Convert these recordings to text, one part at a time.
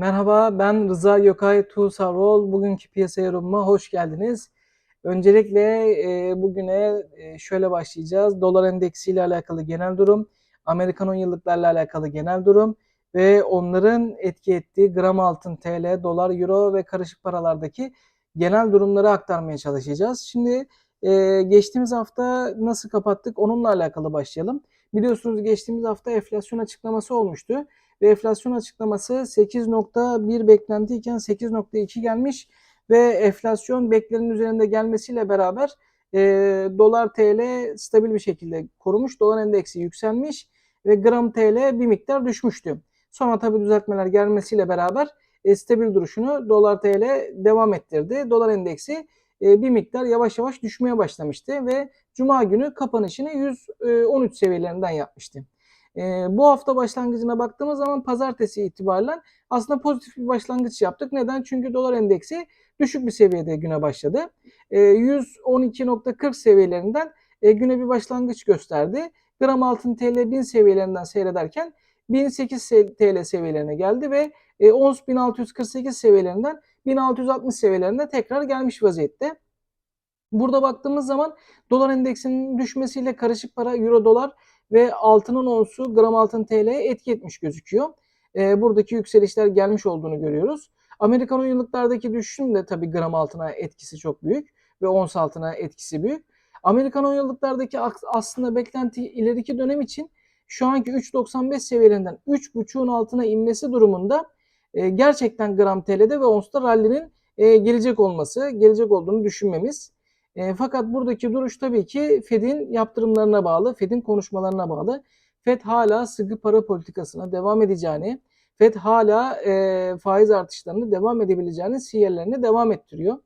Merhaba, ben Rıza Gökay Tuğsarol. Bugünkü piyasa yorumuma hoş geldiniz. Öncelikle e, bugüne e, şöyle başlayacağız. Dolar endeksi ile alakalı genel durum, Amerikan 10 yıllıklarla alakalı genel durum ve onların etki ettiği gram altın, TL, dolar, euro ve karışık paralardaki genel durumları aktarmaya çalışacağız. Şimdi e, geçtiğimiz hafta nasıl kapattık onunla alakalı başlayalım. Biliyorsunuz geçtiğimiz hafta enflasyon açıklaması olmuştu ve enflasyon açıklaması 8.1 beklentiyken 8.2 gelmiş ve enflasyon beklenenin üzerinde gelmesiyle beraber e, dolar TL stabil bir şekilde korumuş. Dolar endeksi yükselmiş ve gram TL bir miktar düşmüştü. Sonra tabi düzeltmeler gelmesiyle beraber e, stabil duruşunu dolar TL devam ettirdi. Dolar endeksi e, bir miktar yavaş yavaş düşmeye başlamıştı ve cuma günü kapanışını 113 seviyelerinden yapmıştı. E, bu hafta başlangıcına baktığımız zaman pazartesi itibariyle aslında pozitif bir başlangıç yaptık. Neden? Çünkü dolar endeksi düşük bir seviyede güne başladı. E, 112.40 seviyelerinden e, güne bir başlangıç gösterdi. Gram altın TL 1000 seviyelerinden seyrederken 1008 TL seviyelerine geldi ve e, ons 1648 seviyelerinden 1660 seviyelerine tekrar gelmiş vaziyette. Burada baktığımız zaman dolar endeksinin düşmesiyle karışık para euro dolar ve altının onsu gram altın TL'ye etki etmiş gözüküyor. E, buradaki yükselişler gelmiş olduğunu görüyoruz. Amerikan 10 yıllıklardaki düşüşün de tabii gram altına etkisi çok büyük ve ons altına etkisi büyük. Amerikan 10 yıllıklardaki aslında beklenti ileriki dönem için şu anki 3.95 seviyelerinden 3.5'un altına inmesi durumunda e, gerçekten gram TL'de ve onsta rally'nin e, gelecek olması, gelecek olduğunu düşünmemiz. E, fakat buradaki duruş tabii ki Fed'in yaptırımlarına bağlı, Fed'in konuşmalarına bağlı. Fed hala sıkı para politikasına devam edeceğini, Fed hala e, faiz artışlarını devam edebileceğini sinyallerini devam ettiriyor.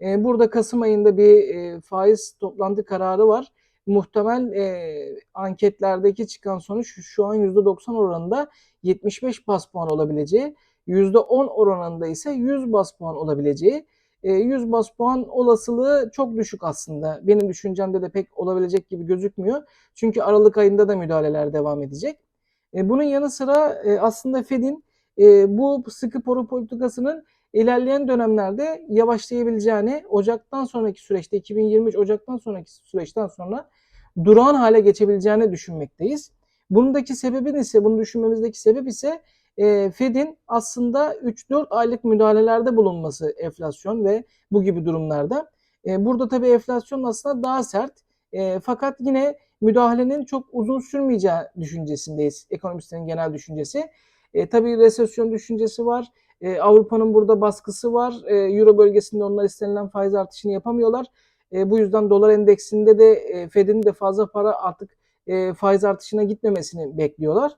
E, burada Kasım ayında bir e, faiz toplantı kararı var. Muhtemel e, anketlerdeki çıkan sonuç şu an %90 oranında 75 bas puan olabileceği, %10 oranında ise 100 bas puan olabileceği 100 e, bas puan olasılığı çok düşük aslında. Benim düşüncemde de pek olabilecek gibi gözükmüyor. Çünkü Aralık ayında da müdahaleler devam edecek. E, bunun yanı sıra e, aslında Fed'in bu sıkı para politikasının ilerleyen dönemlerde yavaşlayabileceğini, Ocak'tan sonraki süreçte 2023 Ocak'tan sonraki süreçten sonra durağan hale geçebileceğini düşünmekteyiz. Bundaki sebebin ise, bunu düşünmemizdeki sebep ise e, Fed'in aslında 3-4 aylık müdahalelerde bulunması enflasyon ve bu gibi durumlarda. E, burada tabii enflasyon aslında daha sert. E, fakat yine müdahalenin çok uzun sürmeyeceği düşüncesindeyiz. Ekonomistlerin genel düşüncesi. E, tabii resesyon düşüncesi var. E, Avrupa'nın burada baskısı var. E, Euro bölgesinde onlar istenilen faiz artışını yapamıyorlar. E, bu yüzden dolar endeksinde de e, Fed'in de fazla para artık e, faiz artışına gitmemesini bekliyorlar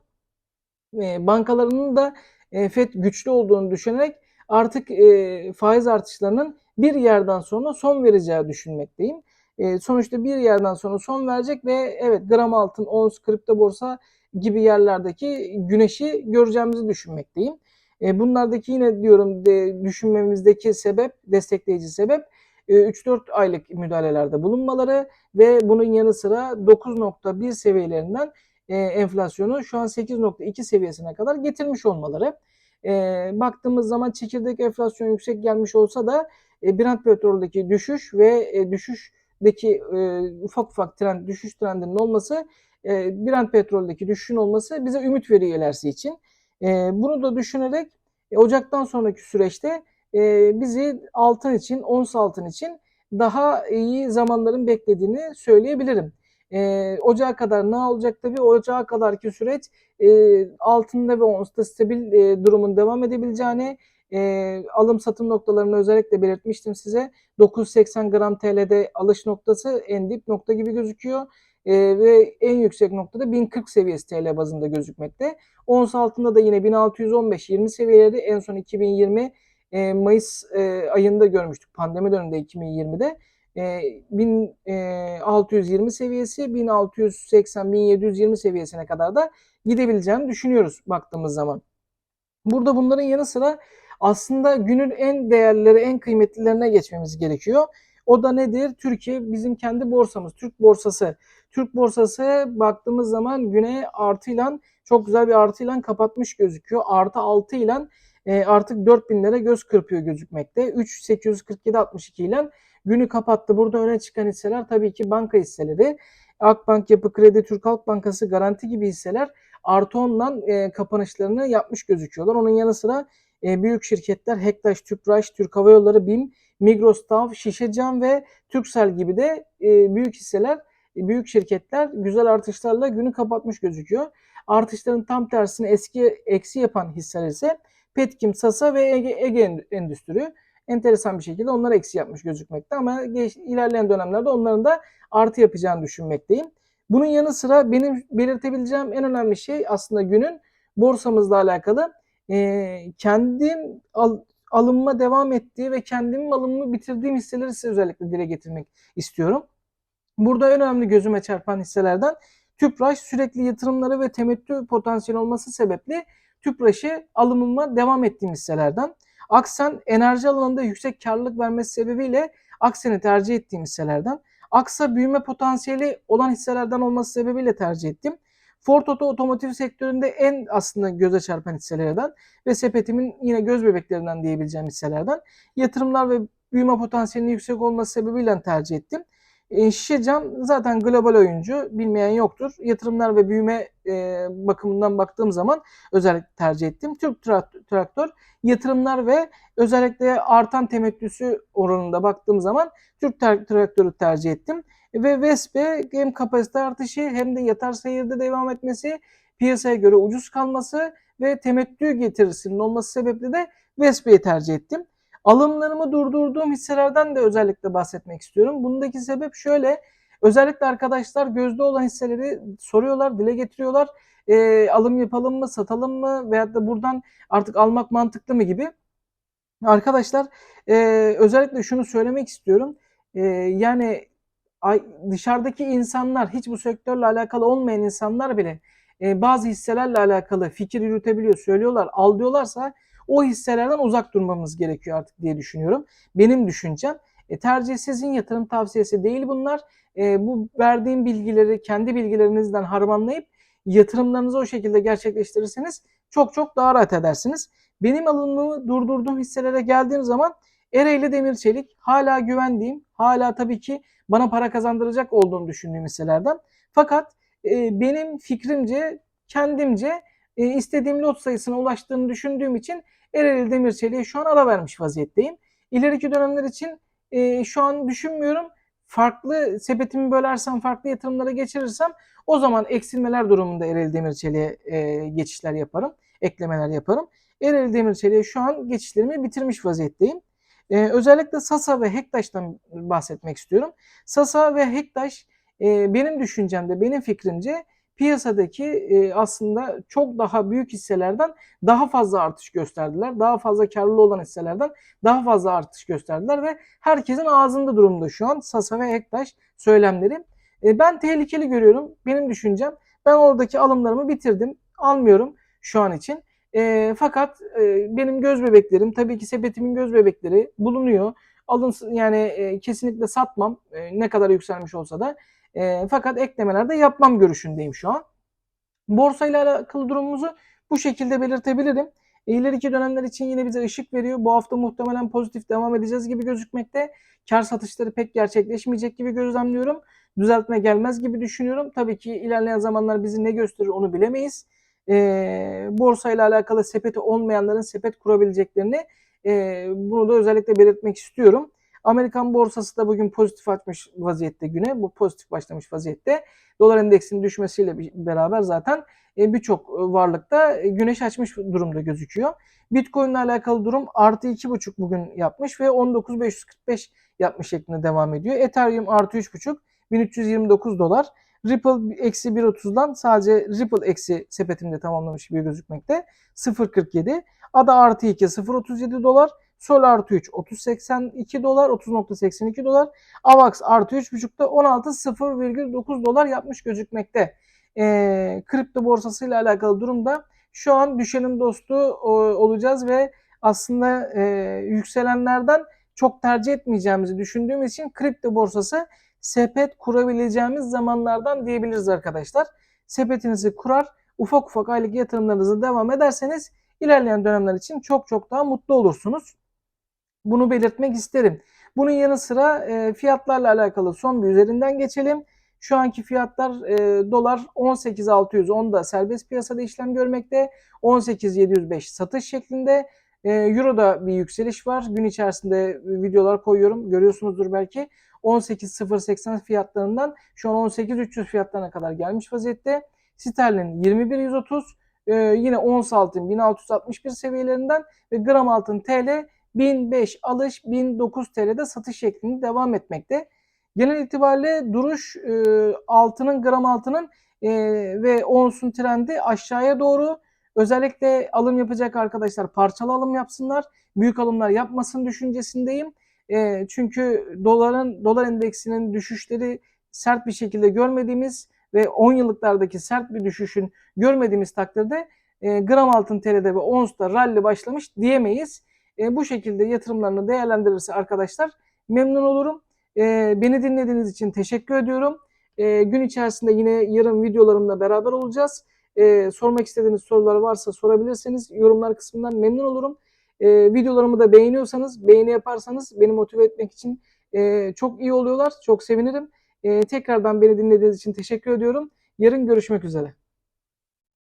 e, bankalarının da e, FED güçlü olduğunu düşünerek artık e, faiz artışlarının bir yerden sonra son vereceği düşünmekteyim. E, sonuçta bir yerden sonra son verecek ve evet gram altın, ons, kripto borsa gibi yerlerdeki güneşi göreceğimizi düşünmekteyim. E, bunlardaki yine diyorum de, düşünmemizdeki sebep, destekleyici sebep 3-4 aylık müdahalelerde bulunmaları ve bunun yanı sıra 9.1 seviyelerinden e, enflasyonu şu an 8.2 seviyesine kadar getirmiş olmaları. E, baktığımız zaman çekirdek enflasyon yüksek gelmiş olsa da e, Brent petroldeki düşüş ve e, düşüşdeki e, ufak ufak trend düşüş trendinin olması e, Brent petroldeki düşüşün olması bize ümit veriyor için. E, bunu da düşünerek e, Ocak'tan sonraki süreçte e, bizi altın için, ons altın için daha iyi zamanların beklediğini söyleyebilirim. E, ocağa kadar ne olacak tabii ocağa kadarki süreç e, altında ve onsta stabil e, durumun devam edebileceğini e, alım satım noktalarını özellikle belirtmiştim size. 980 gram TL'de alış noktası en dip nokta gibi gözüküyor. E, ve en yüksek noktada 1040 seviyesi TL bazında gözükmekte. Ons altında da yine 1615-20 seviyeleri en son 2020 e, Mayıs e, ayında görmüştük pandemi döneminde 2020'de. 1620 e, seviyesi 1680-1720 seviyesine kadar da gidebileceğini düşünüyoruz baktığımız zaman. Burada bunların yanı sıra aslında günün en değerleri, en kıymetlilerine geçmemiz gerekiyor. O da nedir? Türkiye bizim kendi borsamız, Türk borsası. Türk borsası baktığımız zaman güne artıyla çok güzel bir artıyla kapatmış gözüküyor. Artı 6 ile e, artık 4000'lere göz kırpıyor gözükmekte. 3.847.62 ile günü kapattı. Burada öne çıkan hisseler tabii ki banka hisseleri. Akbank, Yapı Kredi, Türk Halk Bankası, Garanti gibi hisseler artı 10'dan e, kapanışlarını yapmış gözüküyorlar. Onun yanı sıra e, büyük şirketler Hektaş, Tüpraş, Türk Hava Yolları, BİM, Migros, TAV, Şişecam ve Türksel gibi de e, büyük hisseler, e, büyük şirketler güzel artışlarla günü kapatmış gözüküyor. Artışların tam tersini eski eksi yapan hisseler ise Petkim, Sasa ve Ege, Ege Endüstri enteresan bir şekilde onlar eksi yapmış gözükmekte ama geç, ilerleyen dönemlerde onların da artı yapacağını düşünmekteyim. Bunun yanı sıra benim belirtebileceğim en önemli şey aslında günün borsamızla alakalı e, kendim al, alınma devam ettiği ve kendim alımımı bitirdiğim hisseleri size özellikle dile getirmek istiyorum. Burada en önemli gözüme çarpan hisselerden Tüpraş sürekli yatırımları ve temettü potansiyeli olması sebeple Tüpraş'ı alımıma devam ettiğim hisselerden. Aksen enerji alanında yüksek karlılık vermesi sebebiyle Aksen'i tercih ettiğim hisselerden. Aksa büyüme potansiyeli olan hisselerden olması sebebiyle tercih ettim. Ford Auto otomotiv sektöründe en aslında göze çarpan hisselerden ve sepetimin yine göz bebeklerinden diyebileceğim hisselerden. Yatırımlar ve büyüme potansiyelinin yüksek olması sebebiyle tercih ettim. E, Şişecam zaten global oyuncu bilmeyen yoktur. Yatırımlar ve büyüme e, bakımından baktığım zaman özellikle tercih ettim. Türk Traktör yatırımlar ve özellikle artan temettüsü oranında baktığım zaman Türk Traktörü tercih ettim. Ve Vespe hem kapasite artışı hem de yatar seyirde devam etmesi, piyasaya göre ucuz kalması ve temettü getirisinin olması sebeple de Vespe'yi tercih ettim. Alımlarımı durdurduğum hisselerden de özellikle bahsetmek istiyorum. Bundaki sebep şöyle. Özellikle arkadaşlar gözde olan hisseleri soruyorlar, dile getiriyorlar. E, alım yapalım mı, satalım mı veyahut da buradan artık almak mantıklı mı gibi. Arkadaşlar e, özellikle şunu söylemek istiyorum. E, yani dışarıdaki insanlar hiç bu sektörle alakalı olmayan insanlar bile e, bazı hisselerle alakalı fikir yürütebiliyor, söylüyorlar, al diyorlarsa o hisselerden uzak durmamız gerekiyor artık diye düşünüyorum. Benim düşüncem. E, tercih sizin yatırım tavsiyesi değil bunlar. E, bu verdiğim bilgileri kendi bilgilerinizden harmanlayıp yatırımlarınızı o şekilde gerçekleştirirseniz çok çok daha rahat edersiniz. Benim alımımı durdurduğum hisselere geldiğim zaman Ereğli Demir Çelik hala güvendiğim, hala tabii ki bana para kazandıracak olduğunu düşündüğüm hisselerden. Fakat e, benim fikrimce, kendimce e, istediğim lot sayısına ulaştığını düşündüğüm için Ereğli Demir Çelik'e şu an ara vermiş vaziyetteyim. İleriki dönemler için e, şu an düşünmüyorum. Farklı sepetimi bölersem, farklı yatırımlara geçirirsem o zaman eksilmeler durumunda Ereğli Demir Çelik'e e, geçişler yaparım, eklemeler yaparım. Ereğli Demir Çelik'e şu an geçişlerimi bitirmiş vaziyetteyim. Ee, özellikle Sasa ve Hektaş'tan bahsetmek istiyorum. Sasa ve Hektaş e, benim düşüncemde, benim fikrimce piyasadaki e, aslında çok daha büyük hisselerden daha fazla artış gösterdiler. Daha fazla karlı olan hisselerden daha fazla artış gösterdiler ve herkesin ağzında durumda şu an Sasa ve Hektaş söylemleri. E, ben tehlikeli görüyorum. Benim düşüncem. Ben oradaki alımlarımı bitirdim. Almıyorum şu an için. E, fakat e, benim göz bebeklerim tabii ki sepetimin göz bebekleri bulunuyor. Alın yani e, kesinlikle satmam e, ne kadar yükselmiş olsa da. E, fakat eklemelerde yapmam görüşündeyim şu an. Borsa ile alakalı durumumuzu bu şekilde belirtebilirim. İleriki dönemler için yine bize ışık veriyor. Bu hafta muhtemelen pozitif devam edeceğiz gibi gözükmekte. Kar satışları pek gerçekleşmeyecek gibi gözlemliyorum. Düzeltme gelmez gibi düşünüyorum. Tabii ki ilerleyen zamanlar bizi ne gösterir onu bilemeyiz e, borsayla alakalı sepeti olmayanların sepet kurabileceklerini e, bunu da özellikle belirtmek istiyorum. Amerikan borsası da bugün pozitif açmış vaziyette güne. Bu pozitif başlamış vaziyette. Dolar endeksinin düşmesiyle beraber zaten e, birçok varlıkta güneş açmış durumda gözüküyor. Bitcoin ile alakalı durum artı 2,5 bugün yapmış ve 19.545 yapmış şeklinde devam ediyor. Ethereum artı 3,5 1329 dolar. Ripple eksi 1.30'dan sadece Ripple eksi sepetimde tamamlamış gibi gözükmekte. 0.47. ADA artı 2 0.37 dolar. Sol artı 3 30.82 dolar 30.82 dolar. AVAX artı 3.5'da 16.0,9 dolar yapmış gözükmekte. E, kripto borsasıyla alakalı durumda şu an düşenin dostu o, olacağız ve aslında e, yükselenlerden çok tercih etmeyeceğimizi düşündüğüm için kripto borsası sepet kurabileceğimiz zamanlardan diyebiliriz arkadaşlar. Sepetinizi kurar, ufak ufak aylık yatırımlarınızı devam ederseniz ilerleyen dönemler için çok çok daha mutlu olursunuz. Bunu belirtmek isterim. Bunun yanı sıra e, fiyatlarla alakalı son bir üzerinden geçelim. Şu anki fiyatlar e, dolar 18.610 da serbest piyasada işlem görmekte. 18.705 satış şeklinde. E, Euro'da bir yükseliş var. Gün içerisinde videolar koyuyorum. Görüyorsunuzdur belki. 18.080 fiyatlarından şu an 18.300 fiyatlarına kadar gelmiş vaziyette. Sterlin 21.130 e, yine ons altın 1661 seviyelerinden ve gram altın TL 1005 alış 1009 TL'de satış şeklinde devam etmekte. Genel itibariyle duruş e, altının gram altının e, ve onsun trendi aşağıya doğru. Özellikle alım yapacak arkadaşlar parçalı alım yapsınlar. Büyük alımlar yapmasın düşüncesindeyim. E, çünkü doların dolar endeksinin düşüşleri sert bir şekilde görmediğimiz ve 10 yıllıklardaki sert bir düşüşün görmediğimiz takdirde e, gram altın TL'de ve onsta rally başlamış diyemeyiz. E, bu şekilde yatırımlarını değerlendirirse arkadaşlar memnun olurum. E, beni dinlediğiniz için teşekkür ediyorum. E, gün içerisinde yine yarın videolarımla beraber olacağız. E, sormak istediğiniz sorular varsa sorabilirseniz yorumlar kısmından memnun olurum. E, videolarımı da beğeniyorsanız, beğeni yaparsanız beni motive etmek için e, çok iyi oluyorlar. Çok sevinirim. E, tekrardan beni dinlediğiniz için teşekkür ediyorum. Yarın görüşmek üzere.